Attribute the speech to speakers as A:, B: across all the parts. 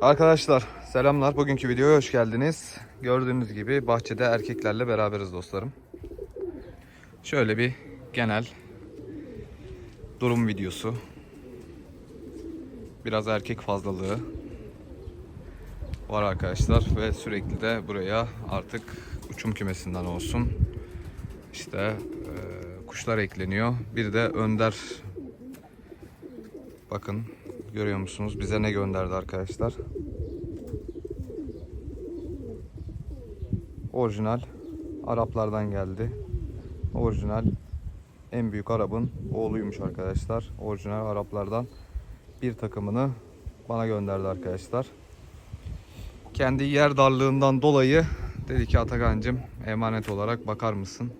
A: Arkadaşlar selamlar. Bugünkü videoya hoş geldiniz. Gördüğünüz gibi bahçede erkeklerle beraberiz dostlarım. Şöyle bir genel durum videosu. Biraz erkek fazlalığı var arkadaşlar ve sürekli de buraya artık uçum kümesinden olsun işte e, kuşlar ekleniyor. Bir de Önder bakın görüyor musunuz bize ne gönderdi arkadaşlar. Orijinal Araplardan geldi. Orijinal en büyük Arap'ın oğluymuş arkadaşlar. Orijinal Araplardan bir takımını bana gönderdi arkadaşlar. Kendi yer darlığından dolayı dedi ki Atakan'cım emanet olarak bakar mısın?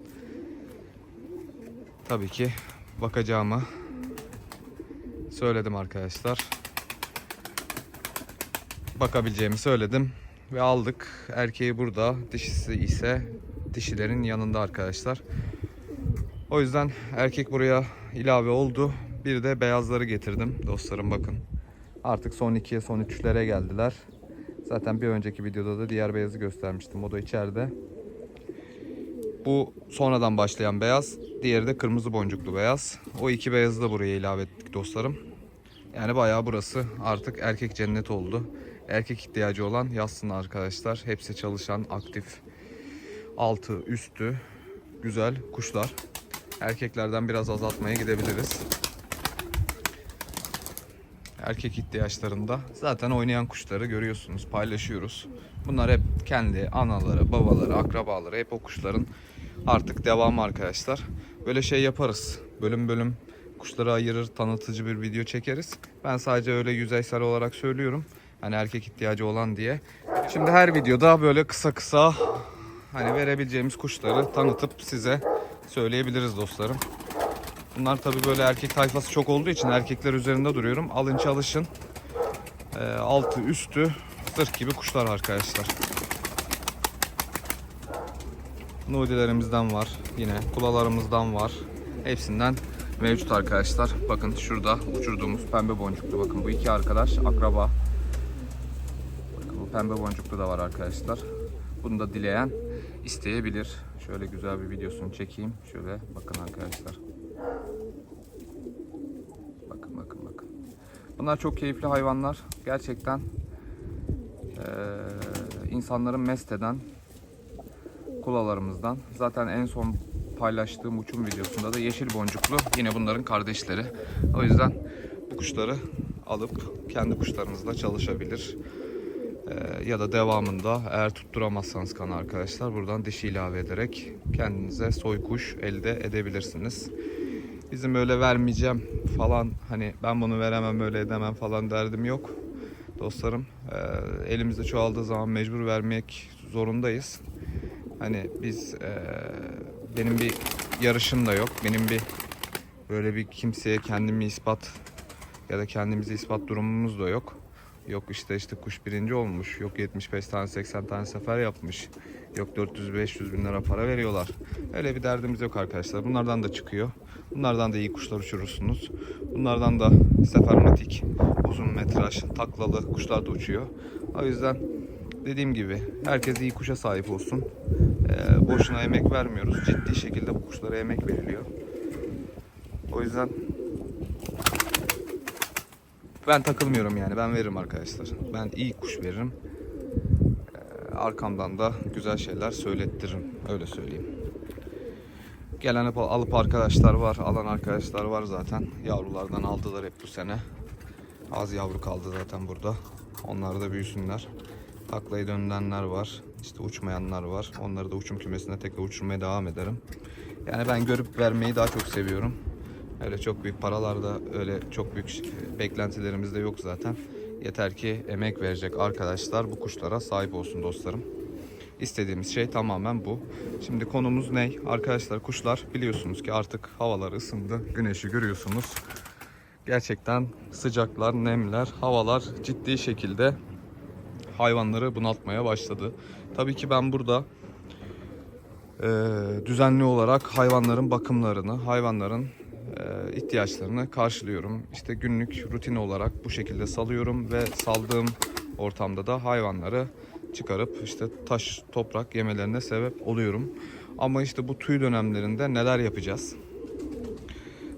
A: Tabii ki bakacağımı söyledim arkadaşlar. Bakabileceğimi söyledim ve aldık. Erkeği burada, dişisi ise dişilerin yanında arkadaşlar. O yüzden erkek buraya ilave oldu. Bir de beyazları getirdim dostlarım bakın. Artık son 2'ye son 3'lere geldiler. Zaten bir önceki videoda da diğer beyazı göstermiştim. O da içeride. Bu sonradan başlayan beyaz. Diğeri de kırmızı boncuklu beyaz. O iki beyazı da buraya ilave ettik dostlarım. Yani bayağı burası artık erkek cennet oldu. Erkek ihtiyacı olan yazsın arkadaşlar. Hepsi çalışan, aktif. Altı, üstü güzel kuşlar. Erkeklerden biraz azaltmaya gidebiliriz. Erkek ihtiyaçlarında zaten oynayan kuşları görüyorsunuz, paylaşıyoruz. Bunlar hep kendi anaları, babaları, akrabaları hep o kuşların artık devamı arkadaşlar. Böyle şey yaparız. Bölüm bölüm kuşları ayırır, tanıtıcı bir video çekeriz. Ben sadece öyle yüzeysel olarak söylüyorum. Hani erkek ihtiyacı olan diye. Şimdi her videoda böyle kısa kısa hani verebileceğimiz kuşları tanıtıp size söyleyebiliriz dostlarım. Bunlar tabii böyle erkek tayfası çok olduğu için erkekler üzerinde duruyorum. Alın çalışın. Ee, altı üstü zırh gibi kuşlar arkadaşlar. Nudilerimizden var. Yine kulalarımızdan var. Hepsinden mevcut arkadaşlar. Bakın şurada uçurduğumuz pembe boncuklu. Bakın bu iki arkadaş akraba. Bakın bu pembe boncuklu da var arkadaşlar. Bunu da dileyen isteyebilir. Şöyle güzel bir videosunu çekeyim. Şöyle bakın arkadaşlar. Bakın bakın bakın. Bunlar çok keyifli hayvanlar. Gerçekten eee, insanların mest eden kulalarımızdan. Zaten en son paylaştığım uçum videosunda da yeşil boncuklu yine bunların kardeşleri. O yüzden bu kuşları alıp kendi kuşlarınızla çalışabilir. Ee, ya da devamında eğer tutturamazsanız kan arkadaşlar buradan dişi ilave ederek kendinize soy kuş elde edebilirsiniz. Bizim öyle vermeyeceğim falan hani ben bunu veremem öyle edemem falan derdim yok. Dostlarım ee, elimizde çoğaldığı zaman mecbur vermek zorundayız. Hani biz ee, benim bir yarışım da yok. Benim bir böyle bir kimseye kendimi ispat ya da kendimizi ispat durumumuz da yok. Yok işte işte kuş birinci olmuş. Yok 75 tane 80 tane sefer yapmış. Yok 400-500 bin lira para veriyorlar. Öyle bir derdimiz yok arkadaşlar. Bunlardan da çıkıyor. Bunlardan da iyi kuşlar uçurursunuz. Bunlardan da sefermatik, uzun metraj, taklalı kuşlar da uçuyor. O yüzden dediğim gibi herkes iyi kuşa sahip olsun. Ee, boşuna emek vermiyoruz. Ciddi şekilde bu kuşlara emek veriliyor. O yüzden ben takılmıyorum yani. Ben veririm arkadaşlar. Ben iyi kuş veririm. Ee, arkamdan da güzel şeyler söylettiririm. Öyle söyleyeyim. Gelen hep alıp arkadaşlar var. Alan arkadaşlar var zaten. Yavrulardan aldılar hep bu sene. Az yavru kaldı zaten burada. Onlar da büyüsünler. Taklayı döndürenler var. İşte uçmayanlar var. Onları da uçum kümesine tekrar uçurmaya devam ederim. Yani ben görüp vermeyi daha çok seviyorum. Öyle çok büyük paralarda öyle çok büyük beklentilerimiz de yok zaten. Yeter ki emek verecek arkadaşlar bu kuşlara sahip olsun dostlarım. İstediğimiz şey tamamen bu. Şimdi konumuz ne? Arkadaşlar kuşlar biliyorsunuz ki artık havalar ısındı. Güneşi görüyorsunuz. Gerçekten sıcaklar, nemler, havalar ciddi şekilde hayvanları bunaltmaya başladı. Tabii ki ben burada e, düzenli olarak hayvanların bakımlarını, hayvanların e, ihtiyaçlarını karşılıyorum. İşte günlük rutin olarak bu şekilde salıyorum ve saldığım ortamda da hayvanları çıkarıp işte taş, toprak yemelerine sebep oluyorum. Ama işte bu tüy dönemlerinde neler yapacağız?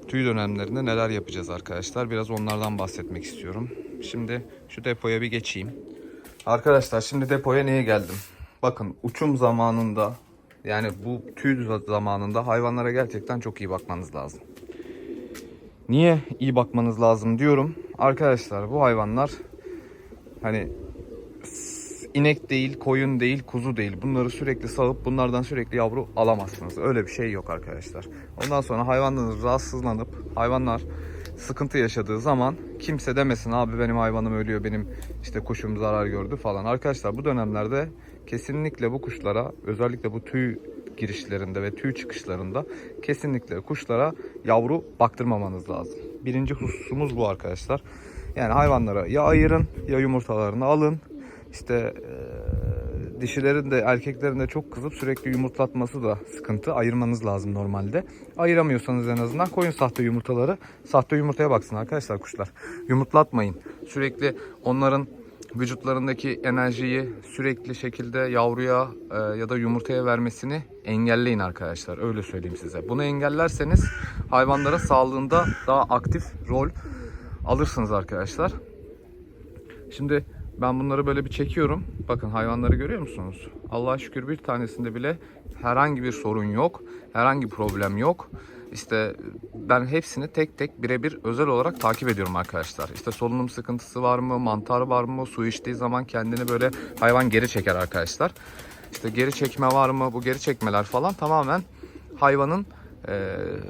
A: Tüy dönemlerinde neler yapacağız arkadaşlar? Biraz onlardan bahsetmek istiyorum. Şimdi şu depoya bir geçeyim. Arkadaşlar şimdi depoya niye geldim? Bakın uçum zamanında yani bu tüy zamanında hayvanlara gerçekten çok iyi bakmanız lazım. Niye iyi bakmanız lazım diyorum. Arkadaşlar bu hayvanlar hani inek değil, koyun değil, kuzu değil. Bunları sürekli sağıp bunlardan sürekli yavru alamazsınız. Öyle bir şey yok arkadaşlar. Ondan sonra hayvanlarınız rahatsızlanıp hayvanlar sıkıntı yaşadığı zaman kimse demesin abi benim hayvanım ölüyor, benim işte kuşum zarar gördü falan. Arkadaşlar bu dönemlerde kesinlikle bu kuşlara özellikle bu tüy girişlerinde ve tüy çıkışlarında kesinlikle kuşlara yavru baktırmamanız lazım. Birinci hususumuz bu arkadaşlar. Yani hayvanlara ya ayırın ya yumurtalarını alın. İşte eee, dişilerin de erkeklerin de çok kızıp sürekli yumurtlatması da sıkıntı. Ayırmanız lazım normalde. Ayıramıyorsanız en azından koyun sahte yumurtaları. Sahte yumurtaya baksın arkadaşlar kuşlar. Yumurtlatmayın. Sürekli onların vücutlarındaki enerjiyi sürekli şekilde yavruya e, ya da yumurtaya vermesini engelleyin arkadaşlar. Öyle söyleyeyim size. Bunu engellerseniz hayvanların sağlığında daha aktif rol alırsınız arkadaşlar. Şimdi ben bunları böyle bir çekiyorum. Bakın hayvanları görüyor musunuz? Allah'a şükür bir tanesinde bile herhangi bir sorun yok. Herhangi bir problem yok. İşte ben hepsini tek tek birebir özel olarak takip ediyorum arkadaşlar. İşte solunum sıkıntısı var mı, mantar var mı, su içtiği zaman kendini böyle hayvan geri çeker arkadaşlar. İşte geri çekme var mı? Bu geri çekmeler falan tamamen hayvanın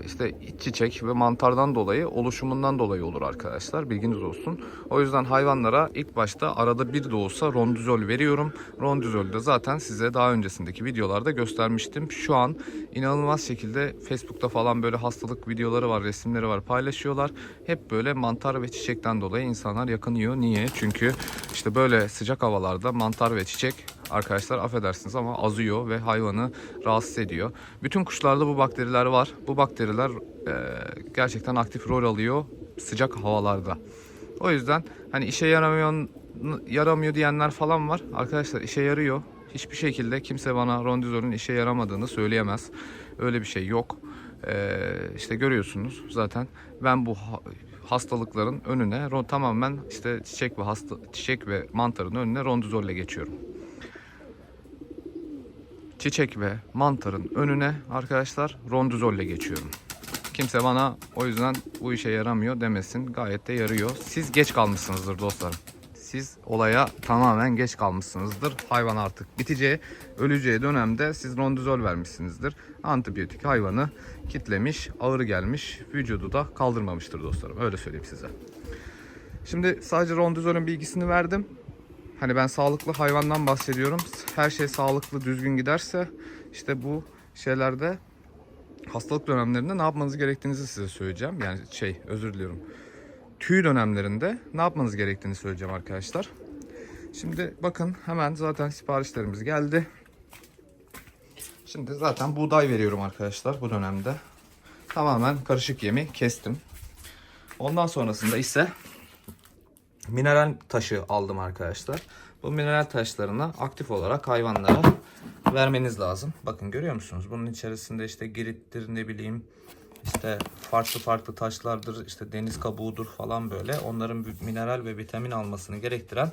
A: işte iç çiçek ve mantardan dolayı oluşumundan dolayı olur arkadaşlar bilginiz olsun. O yüzden hayvanlara ilk başta arada bir de olsa rondizol veriyorum. Rondizolü de zaten size daha öncesindeki videolarda göstermiştim. Şu an inanılmaz şekilde Facebook'ta falan böyle hastalık videoları var, resimleri var paylaşıyorlar. Hep böyle mantar ve çiçekten dolayı insanlar yakınıyor. Niye? Çünkü işte böyle sıcak havalarda mantar ve çiçek arkadaşlar affedersiniz ama azıyor ve hayvanı rahatsız ediyor. Bütün kuşlarda bu bakteriler var. Bu bakteriler e, gerçekten aktif rol alıyor sıcak havalarda. O yüzden hani işe yaramıyor yaramıyor diyenler falan var. Arkadaşlar işe yarıyor. Hiçbir şekilde kimse bana rondizolun işe yaramadığını söyleyemez. Öyle bir şey yok. E, işte görüyorsunuz zaten ben bu ha- hastalıkların önüne tamamen işte çiçek ve hasta çiçek ve mantarın önüne rondizolle geçiyorum çiçek ve mantarın önüne arkadaşlar rondizolle geçiyorum. Kimse bana o yüzden bu işe yaramıyor demesin. Gayet de yarıyor. Siz geç kalmışsınızdır dostlarım. Siz olaya tamamen geç kalmışsınızdır. Hayvan artık biteceği, öleceği dönemde siz rondizol vermişsinizdir. Antibiyotik hayvanı kitlemiş, ağır gelmiş, vücudu da kaldırmamıştır dostlarım. Öyle söyleyeyim size. Şimdi sadece rondizolün bilgisini verdim. Hani ben sağlıklı hayvandan bahsediyorum. Her şey sağlıklı, düzgün giderse işte bu şeylerde hastalık dönemlerinde ne yapmanız gerektiğinizi size söyleyeceğim. Yani şey özür diliyorum. Tüy dönemlerinde ne yapmanız gerektiğini söyleyeceğim arkadaşlar. Şimdi bakın hemen zaten siparişlerimiz geldi. Şimdi zaten buğday veriyorum arkadaşlar bu dönemde. Tamamen karışık yemi kestim. Ondan sonrasında ise mineral taşı aldım arkadaşlar. Bu mineral taşlarını aktif olarak hayvanlara vermeniz lazım. Bakın görüyor musunuz? Bunun içerisinde işte girittir ne bileyim işte farklı farklı taşlardır işte deniz kabuğudur falan böyle. Onların mineral ve vitamin almasını gerektiren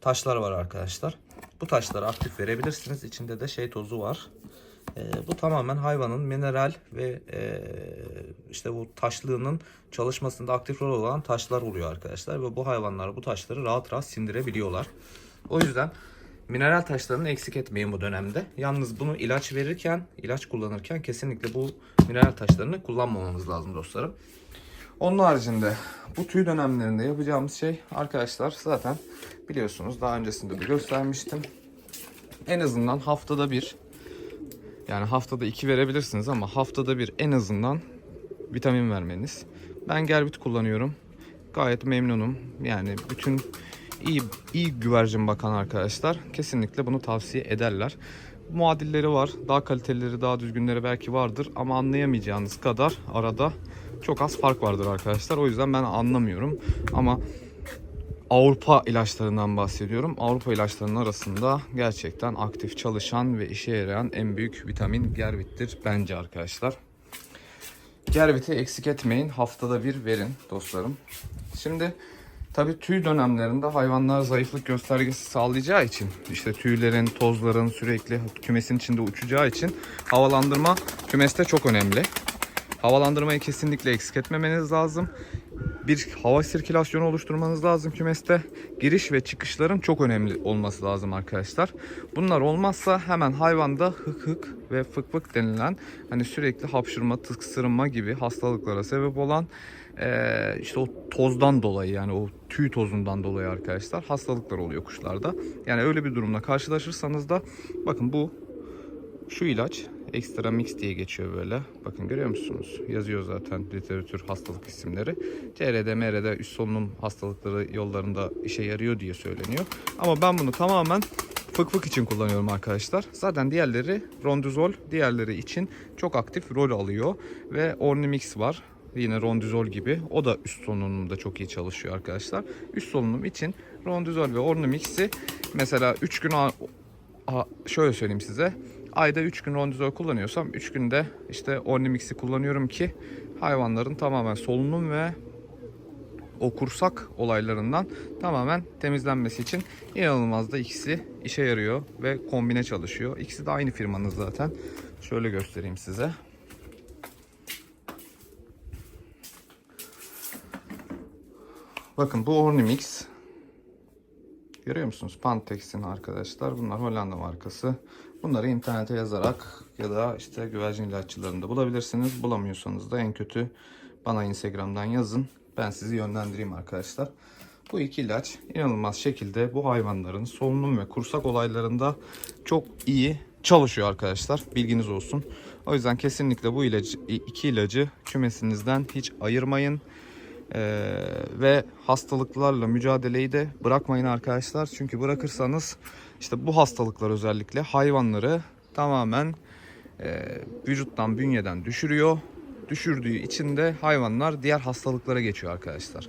A: taşlar var arkadaşlar. Bu taşları aktif verebilirsiniz. İçinde de şey tozu var. Ee, bu tamamen hayvanın mineral ve e, işte bu taşlığının çalışmasında aktif rol olan taşlar oluyor arkadaşlar. Ve bu hayvanlar bu taşları rahat rahat sindirebiliyorlar. O yüzden mineral taşlarını eksik etmeyin bu dönemde. Yalnız bunu ilaç verirken, ilaç kullanırken kesinlikle bu mineral taşlarını kullanmamamız lazım dostlarım. Onun haricinde bu tüy dönemlerinde yapacağımız şey arkadaşlar zaten biliyorsunuz daha öncesinde de göstermiştim. En azından haftada bir yani haftada iki verebilirsiniz ama haftada bir en azından vitamin vermeniz. Ben Gerbit kullanıyorum. Gayet memnunum. Yani bütün iyi iyi güvercin bakan arkadaşlar kesinlikle bunu tavsiye ederler. Muadilleri var. Daha kalitelileri, daha düzgünleri belki vardır ama anlayamayacağınız kadar arada çok az fark vardır arkadaşlar. O yüzden ben anlamıyorum ama Avrupa ilaçlarından bahsediyorum. Avrupa ilaçlarının arasında gerçekten aktif çalışan ve işe yarayan en büyük vitamin gervittir bence arkadaşlar. Gervit'i eksik etmeyin. Haftada bir verin dostlarım. Şimdi tabi tüy dönemlerinde hayvanlar zayıflık göstergesi sağlayacağı için işte tüylerin, tozların sürekli kümesin içinde uçacağı için havalandırma kümeste çok önemli. Havalandırmayı kesinlikle eksik etmemeniz lazım. Bir hava sirkülasyonu oluşturmanız lazım kümeste. Giriş ve çıkışların çok önemli olması lazım arkadaşlar. Bunlar olmazsa hemen hayvanda hık hık ve fık fık denilen hani sürekli hapşırma, tıksırma gibi hastalıklara sebep olan eee, işte o tozdan dolayı yani o tüy tozundan dolayı arkadaşlar hastalıklar oluyor kuşlarda. Yani öyle bir durumla karşılaşırsanız da bakın bu şu ilaç Extra Mix diye geçiyor böyle. Bakın görüyor musunuz? Yazıyor zaten literatür hastalık isimleri. CRD, MRD üst solunum hastalıkları yollarında işe yarıyor diye söyleniyor. Ama ben bunu tamamen fık fık için kullanıyorum arkadaşlar. Zaten diğerleri rondizol, diğerleri için çok aktif rol alıyor. Ve Ornimix var. Yine rondizol gibi. O da üst solunumda çok iyi çalışıyor arkadaşlar. Üst solunum için rondizol ve Ornimix'i mesela 3 gün şöyle söyleyeyim size. Ayda 3 gün rondizol kullanıyorsam 3 günde işte Ornimix'i kullanıyorum ki hayvanların tamamen solunum ve o kursak olaylarından tamamen temizlenmesi için inanılmaz da ikisi işe yarıyor ve kombine çalışıyor. İkisi de aynı firmanın zaten. Şöyle göstereyim size. Bakın bu Ornimix. Görüyor musunuz? Pantex'in arkadaşlar. Bunlar Hollanda markası. Bunları internete yazarak ya da işte güvercin ilaççılarında bulabilirsiniz. Bulamıyorsanız da en kötü bana Instagram'dan yazın. Ben sizi yönlendireyim arkadaşlar. Bu iki ilaç inanılmaz şekilde bu hayvanların solunum ve kursak olaylarında çok iyi çalışıyor arkadaşlar. Bilginiz olsun. O yüzden kesinlikle bu ilacı, iki ilacı kümesinizden hiç ayırmayın. Ee, ve hastalıklarla mücadeleyi de bırakmayın arkadaşlar. Çünkü bırakırsanız işte bu hastalıklar özellikle hayvanları tamamen e, vücuttan, bünyeden düşürüyor. Düşürdüğü için de hayvanlar diğer hastalıklara geçiyor arkadaşlar.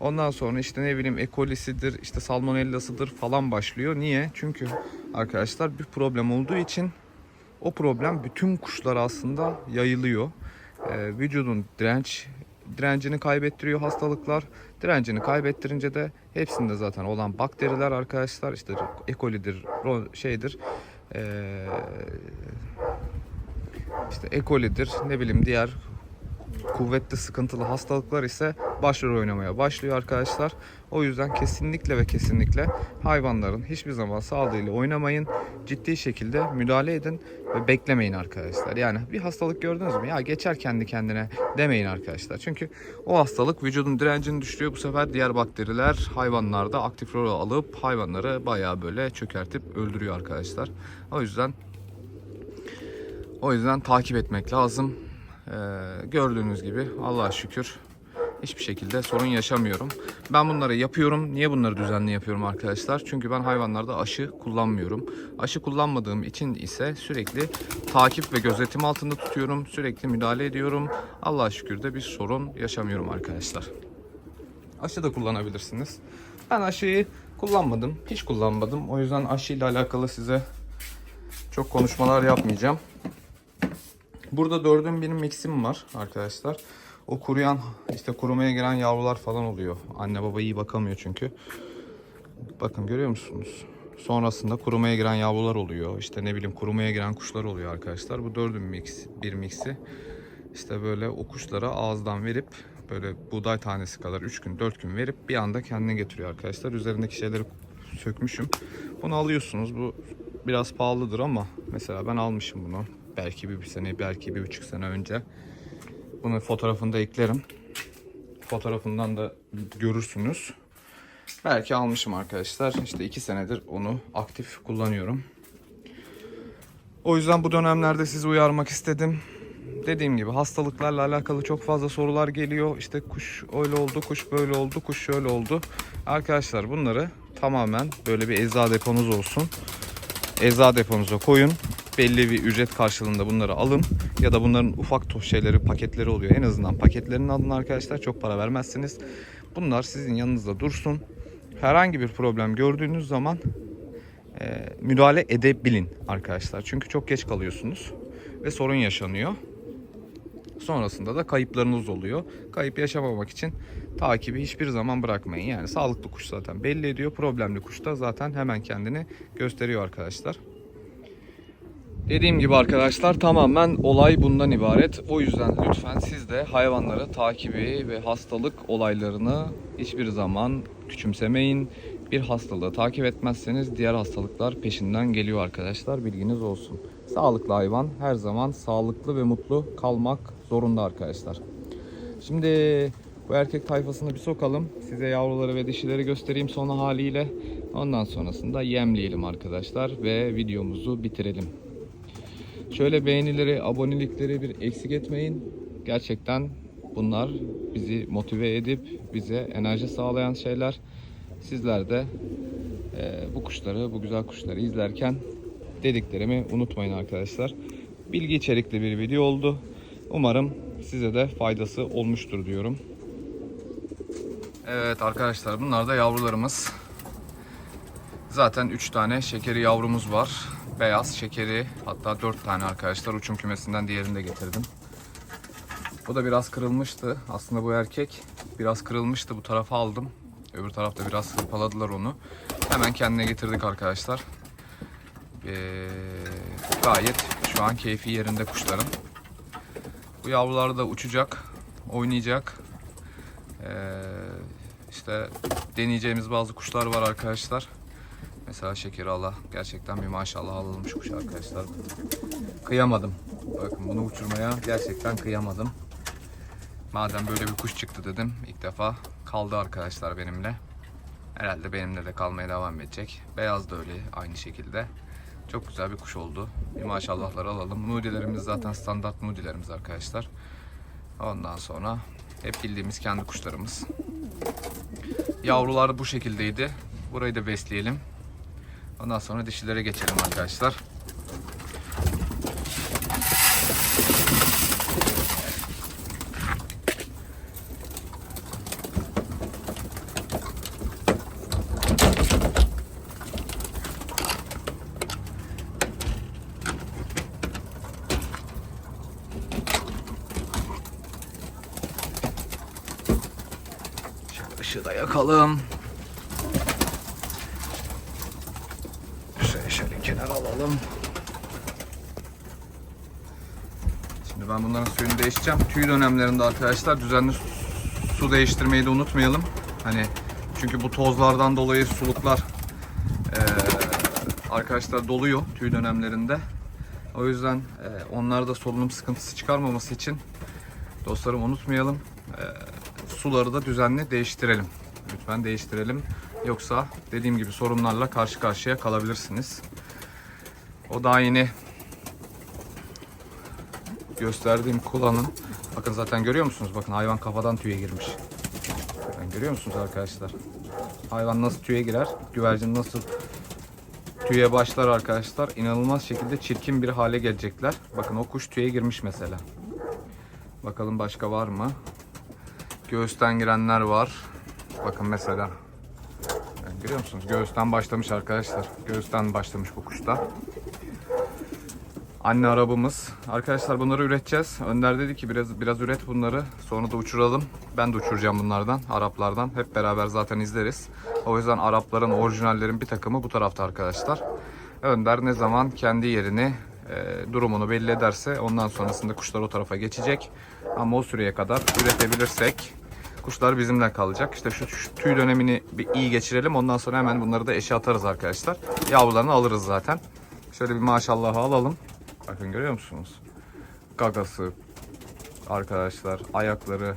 A: Ondan sonra işte ne bileyim E. coli'sidir, işte salmonellasıdır falan başlıyor. Niye? Çünkü arkadaşlar bir problem olduğu için o problem bütün kuşlara aslında yayılıyor. Ee, vücudun direnç direncini kaybettiriyor hastalıklar. Direncini kaybettirince de hepsinde zaten olan bakteriler arkadaşlar işte E. coli'dir, ro- şeydir. ee, işte E. coli'dir, ne bileyim diğer kuvvetli sıkıntılı hastalıklar ise başrol oynamaya başlıyor arkadaşlar. O yüzden kesinlikle ve kesinlikle hayvanların hiçbir zaman sağlığıyla oynamayın. Ciddi şekilde müdahale edin ve beklemeyin arkadaşlar. Yani bir hastalık gördünüz mü? Ya geçer kendi kendine demeyin arkadaşlar. Çünkü o hastalık vücudun direncini düşürüyor. Bu sefer diğer bakteriler hayvanlarda aktif rol alıp hayvanları bayağı böyle çökertip öldürüyor arkadaşlar. O yüzden o yüzden takip etmek lazım. Ee, gördüğünüz gibi Allah'a şükür hiçbir şekilde sorun yaşamıyorum. Ben bunları yapıyorum. Niye bunları düzenli yapıyorum arkadaşlar? Çünkü ben hayvanlarda aşı kullanmıyorum. Aşı kullanmadığım için ise sürekli takip ve gözetim altında tutuyorum. Sürekli müdahale ediyorum. Allah'a şükür de bir sorun yaşamıyorum arkadaşlar. Aşı da kullanabilirsiniz. Ben aşıyı kullanmadım. Hiç kullanmadım. O yüzden aşıyla alakalı size çok konuşmalar yapmayacağım. Burada dördün bir mixim var arkadaşlar. O kuruyan işte kurumaya giren yavrular falan oluyor. Anne baba iyi bakamıyor çünkü. Bakın görüyor musunuz? Sonrasında kurumaya giren yavrular oluyor. İşte ne bileyim kurumaya giren kuşlar oluyor arkadaşlar. Bu dördün mix, bir mixi. İşte böyle o kuşlara ağızdan verip böyle buğday tanesi kadar 3 gün 4 gün verip bir anda kendine getiriyor arkadaşlar. Üzerindeki şeyleri sökmüşüm. Bunu alıyorsunuz. Bu biraz pahalıdır ama mesela ben almışım bunu. Belki bir, bir sene, belki bir buçuk sene önce. Bunun fotoğrafını da eklerim. Fotoğrafından da görürsünüz. Belki almışım arkadaşlar. İşte iki senedir onu aktif kullanıyorum. O yüzden bu dönemlerde sizi uyarmak istedim. Dediğim gibi hastalıklarla alakalı çok fazla sorular geliyor. İşte kuş öyle oldu, kuş böyle oldu, kuş şöyle oldu. Arkadaşlar bunları tamamen böyle bir ecza deponuz olsun. Ecza deponuza koyun. Belli bir ücret karşılığında bunları alın. Ya da bunların ufak şeyleri, paketleri oluyor. En azından paketlerini alın arkadaşlar. Çok para vermezsiniz. Bunlar sizin yanınızda dursun. herhangi bir problem gördüğünüz zaman e, müdahale edebilin arkadaşlar. Çünkü çok geç kalıyorsunuz ve sorun yaşanıyor. Sonrasında da kayıplarınız oluyor. Kayıp yaşamamak için takibi hiçbir zaman bırakmayın. Yani sağlıklı kuş zaten belli ediyor. Problemli kuş da zaten hemen kendini gösteriyor arkadaşlar. Dediğim gibi arkadaşlar tamamen olay bundan ibaret. O yüzden lütfen siz de hayvanları takibi ve hastalık olaylarını hiçbir zaman küçümsemeyin. Bir hastalığı takip etmezseniz diğer hastalıklar peşinden geliyor arkadaşlar. Bilginiz olsun. Sağlıklı hayvan her zaman sağlıklı ve mutlu kalmak zorunda arkadaşlar. Şimdi bu erkek tayfasını bir sokalım. Size yavruları ve dişileri göstereyim son haliyle. Ondan sonrasında yemleyelim arkadaşlar ve videomuzu bitirelim. Şöyle beğenileri, abonelikleri bir eksik etmeyin. Gerçekten bunlar bizi motive edip bize enerji sağlayan şeyler. Sizler de e, bu kuşları, bu güzel kuşları izlerken dediklerimi unutmayın arkadaşlar. Bilgi içerikli bir video oldu. Umarım size de faydası olmuştur diyorum. Evet arkadaşlar bunlar da yavrularımız. Zaten 3 tane şekeri yavrumuz var. Beyaz şekeri hatta 4 tane arkadaşlar uçum kümesinden diğerini de getirdim. Bu da biraz kırılmıştı. Aslında bu erkek biraz kırılmıştı. Bu tarafa aldım. Öbür tarafta biraz hırpaladılar onu. Hemen kendine getirdik arkadaşlar. Ee, gayet şu an keyfi yerinde kuşların. Bu yavrular da uçacak, oynayacak. Ee, işte deneyeceğimiz bazı kuşlar var arkadaşlar. Mesela şekeri Allah gerçekten bir maşallah alalım şu kuş arkadaşlar. Kıyamadım. Bakın bunu uçurmaya gerçekten kıyamadım. Madem böyle bir kuş çıktı dedim. ilk defa kaldı arkadaşlar benimle. Herhalde benimle de kalmaya devam edecek. Beyaz da öyle aynı şekilde. Çok güzel bir kuş oldu. Bir maşallahlar alalım. Nudilerimiz zaten standart nudilerimiz arkadaşlar. Ondan sonra hep bildiğimiz kendi kuşlarımız. Yavrular bu şekildeydi. Burayı da besleyelim. Ondan sonra dişilere geçelim arkadaşlar. Şöyle da yakalım. Şöyle, şöyle alalım. Şimdi ben bunların suyunu değiştireceğim. Tüy dönemlerinde arkadaşlar düzenli su- değiştirmeyi de unutmayalım. Hani çünkü bu tozlardan dolayı suluklar eee, arkadaşlar doluyor tüy dönemlerinde. O yüzden eee onlarda solunum sıkıntısı çıkarmaması için dostlarım unutmayalım. Eee, suları da düzenli değiştirelim. Lütfen değiştirelim. Yoksa dediğim gibi sorunlarla karşı karşıya kalabilirsiniz. O daha yeni gösterdiğim kulanın bakın zaten görüyor musunuz? Bakın hayvan kafadan tüye girmiş. Bakın görüyor musunuz arkadaşlar? Hayvan nasıl tüye girer? Güvercin nasıl tüye başlar arkadaşlar? İnanılmaz şekilde çirkin bir hale gelecekler. Bakın o kuş tüye girmiş mesela. Bakalım başka var mı? Göğüsten girenler var. Bakın mesela. Yani görüyor musunuz? Göğüsten başlamış arkadaşlar. Göğüsten başlamış bu kuşta. Anne arabamız. Arkadaşlar bunları üreteceğiz. Önder dedi ki biraz biraz üret bunları. Sonra da uçuralım. Ben de uçuracağım bunlardan. Araplardan. Hep beraber zaten izleriz. O yüzden Arapların orijinallerin bir takımı bu tarafta arkadaşlar. Önder ne zaman kendi yerini e, durumunu belli ederse ondan sonrasında kuşlar o tarafa geçecek. Ama o süreye kadar üretebilirsek kuşlar bizimle kalacak. İşte şu, şu tüy dönemini bir iyi geçirelim. Ondan sonra hemen bunları da eşe atarız arkadaşlar. Yavrularını alırız zaten. Şöyle bir maşallahı alalım. Bakın görüyor musunuz? Gagası arkadaşlar, ayakları,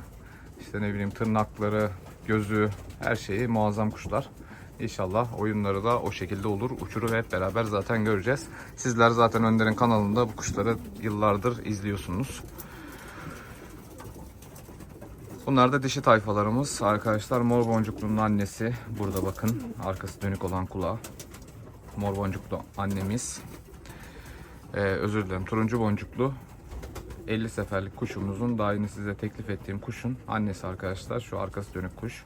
A: işte ne bileyim tırnakları, gözü, her şeyi muazzam kuşlar. İnşallah oyunları da o şekilde olur. Uçuru hep beraber zaten göreceğiz. Sizler zaten Önder'in kanalında bu kuşları yıllardır izliyorsunuz. Bunlar da dişi tayfalarımız. Arkadaşlar mor boncuklu'nun annesi. Burada bakın arkası dönük olan kulağı. Mor boncuklu annemiz. Ee, özür dilerim turuncu boncuklu 50 seferlik kuşumuzun daha yeni size teklif ettiğim kuşun annesi arkadaşlar. Şu arkası dönük kuş.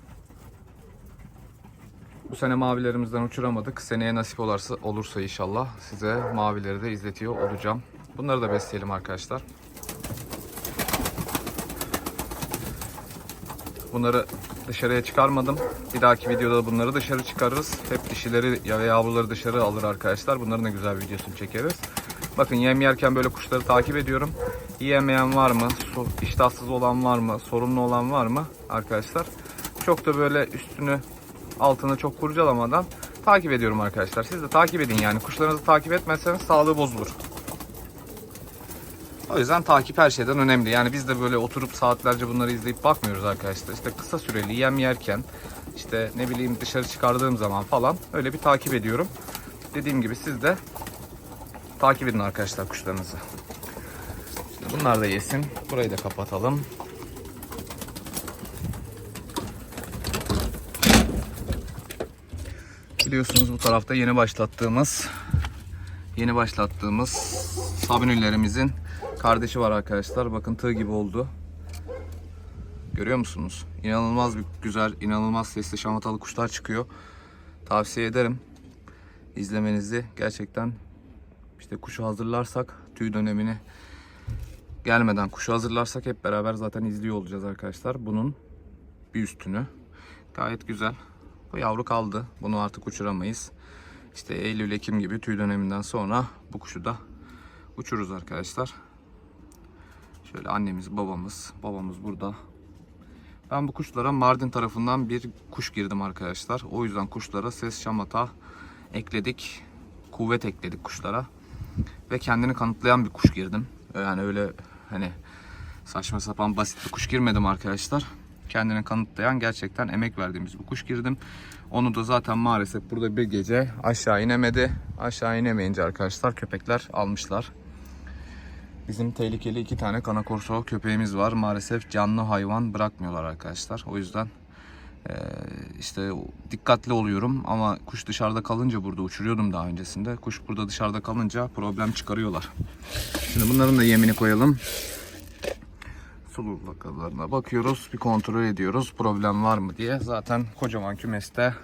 A: Bu sene mavilerimizden uçuramadık. Seneye nasip olursa, olursa inşallah size mavileri de izletiyor olacağım. Bunları da besleyelim arkadaşlar. Bunları dışarıya çıkarmadım. Bir dahaki videoda bunları dışarı çıkarırız. Hep dişileri ya yavruları dışarı alır arkadaşlar. Bunların da güzel videosunu çekeriz. Bakın yem yerken böyle kuşları takip ediyorum. Yiyemeyen var mı? Su- İştahsız olan var mı? Sorunlu olan var mı arkadaşlar? Çok da böyle üstünü altını çok kurcalamadan takip ediyorum arkadaşlar. Siz de takip edin yani. Kuşlarınızı takip etmezseniz sağlığı bozulur. O yüzden takip her şeyden önemli. Yani biz de böyle oturup saatlerce bunları izleyip bakmıyoruz arkadaşlar. İşte kısa süreli yem yerken işte ne bileyim dışarı çıkardığım zaman falan öyle bir takip ediyorum. Dediğim gibi siz de takip edin arkadaşlar kuşlarınızı. Şimdi bunlar da yesin. Burayı da kapatalım. Biliyorsunuz bu tarafta yeni başlattığımız yeni başlattığımız sabunillerimizin kardeşi var arkadaşlar. Bakın tığ gibi oldu. Görüyor musunuz? İnanılmaz bir güzel, inanılmaz sesli şamatalı kuşlar çıkıyor. Tavsiye ederim izlemenizi. Gerçekten işte kuşu hazırlarsak tüy dönemini gelmeden kuşu hazırlarsak hep beraber zaten izliyor olacağız arkadaşlar. Bunun bir üstünü. Gayet güzel. Bu yavru kaldı. Bunu artık uçuramayız. İşte Eylül, Ekim gibi tüy döneminden sonra bu kuşu da uçururuz arkadaşlar. Şöyle annemiz, babamız. Babamız burada. Ben bu kuşlara Mardin tarafından bir kuş girdim arkadaşlar. O yüzden kuşlara ses şamata ekledik. Kuvvet ekledik kuşlara. Ve kendini kanıtlayan bir kuş girdim. Yani öyle hani saçma sapan basit bir kuş girmedim arkadaşlar. Kendini kanıtlayan gerçekten emek verdiğimiz bir kuş girdim. Onu da zaten maalesef burada bir gece aşağı inemedi. Aşağı inemeyince arkadaşlar köpekler almışlar. Bizim tehlikeli iki tane kana korso köpeğimiz var. Maalesef canlı hayvan bırakmıyorlar arkadaşlar. O yüzden eee, işte dikkatli oluyorum ama kuş dışarıda kalınca burada uçuruyordum daha öncesinde. Kuş burada dışarıda kalınca problem çıkarıyorlar. Şimdi bunların da yemini koyalım. Sulu lakalarına bakıyoruz. Bir kontrol ediyoruz. Problem var mı diye. Zaten kocaman kümeste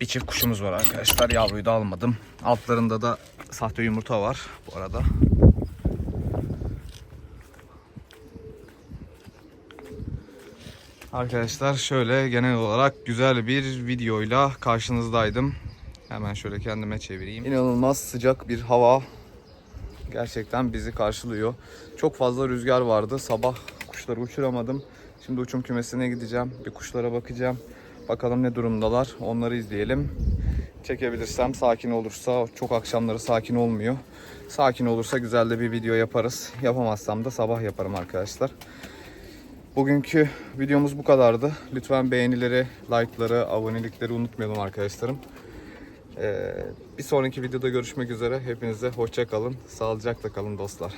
A: bir çift kuşumuz var arkadaşlar. Yavruyu da almadım. Altlarında da sahte yumurta var bu arada. Arkadaşlar şöyle genel olarak güzel bir videoyla karşınızdaydım. Hemen şöyle kendime çevireyim. İnanılmaz sıcak bir hava gerçekten bizi karşılıyor. Çok fazla rüzgar vardı. Sabah kuşları uçuramadım. Şimdi uçum kümesine gideceğim. Bir kuşlara bakacağım. Bakalım ne durumdalar. Onları izleyelim. Çekebilirsem sakin olursa çok akşamları sakin olmuyor. Sakin olursa güzel de bir video yaparız. Yapamazsam da sabah yaparım arkadaşlar. Bugünkü videomuz bu kadardı. Lütfen beğenileri, like'ları, abonelikleri unutmayalım arkadaşlarım. Ee, bir sonraki videoda görüşmek üzere. Hepinize hoşça kalın. Sağlıcakla kalın dostlar.